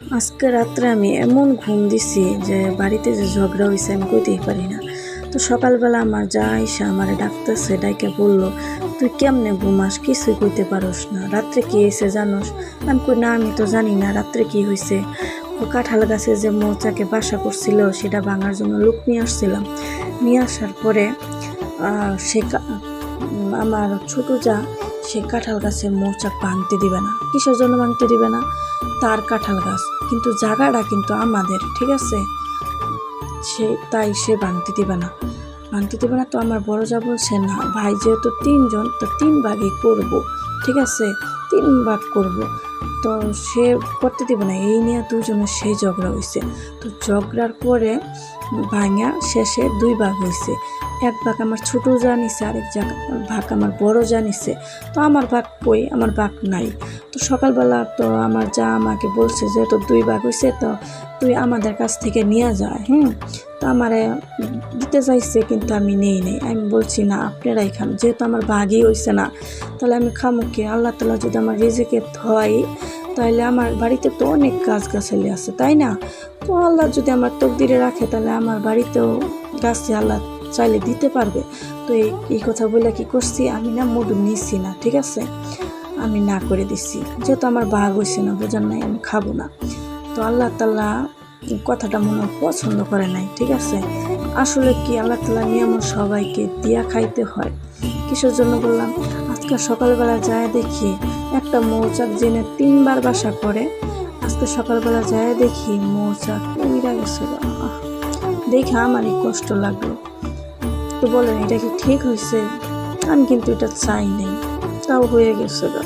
আজকে রাত্রে আমি এমন ঘুম দিছি যে বাড়িতে যে ঝগড়া হয়েছে আমি কইতেই পারি না। তো সকালবেলা আমার যা এসে আমার ডাকতেছে, ডাইকে বলল, তুই কেমনে ঘুমাস? কিছুই কইতে পারোস না। রাত্রে কি হয়েছে জানোস? আমি কই, না, আমি তো জানি না রাত্রে কি হয়েছে ও কাঁঠাল গাছে যে মৌচাকে বাসা করছিল, সেটা ভাঙার জন্য লোক নিয়ে আসছিলাম। নিয়ে আসার পরে সে আমার ছোট যা সে কাঁঠাল গাছের মৌচাক ভাঙতে দিবে না, কিসের জন্য ভাঙতে দিবে না? তার কাঁঠাল গাছ, কিন্তু জায়গাটা কিন্তু আমাদের, ঠিক আছে? সে, তাই সে ভাঙতে দিবে না। ভাঙতে দিবে না তো আমার বড় যা বলছে না, ভাই যেহেতু তিনজন, তো তিন ভাগই করব, ঠিক আছে? তিন ভাগ করব। তো সে করতে দিবে না। এই নিয়ে দুজনের সেই ঝগড়া হয়েছে তো ঝগড়ার পরে ভাঙা শেষে দুই ভাগ হয়েছে এক ভাগ আমার ছোটো যা নিছে আরেক ভাগ আমার বড় যা নিছে তো আমার ভাগ কই? আমার ভাগ নাই। তো সকালবেলা তো আমার যা আমাকে বলছে যে তো দুই ভাগ হয়েছে তো তুই আমাদের কাছ থেকে নিয়ে যায় হুম? তো আমারে দিতে চাইছে, কিন্তু আমি নেই নেই। আমি বলছি, না, আপনারাই খান। যেহেতু আমার ভাগই হয়েছে না, তাহলে আমি খামো কি? আল্লাহ তালা যদি আমার রিজিকে হয় তাহলে আমার বাড়িতে তো অনেক গাছ গাছালি আছে, তাই না? তো আল্লাহ যদি আমার তকদিরে রাখে তাহলে আমার বাড়িতেও গাছে আল্লাহ চাইলে দিতে পারবে। তো এই এই কথা বলে কি করছি? আমি না মুড নিচ্ছি না, ঠিক আছে? আমি না করে দিচ্ছি যেহেতু আমার বাঘ হয়েছে না, বোঝার নাই, আমি খাব না। তো আল্লাহ তাল্লাহ কথাটা মনে পছন্দ করে নাই, ঠিক আছে? আসলে কি আল্লাহ তাল্লাহ নিয়ম সবাইকে দিয়া খাইতে হয়? কিসের জন্য বললাম? আজকে সকালবেলা যায় দেখি একটা মৌচাক জেনে তিনবার বাসা করে। আজকে সকালবেলা যায় দেখি মৌচাক উইরা গেছে গা। দেখে আমারই কষ্ট লাগল। তো বলেন, এটা কি ঠিক হয়েছে আমি কিন্তু এটা চাই নাই। তাও হয়ে গেছে গা।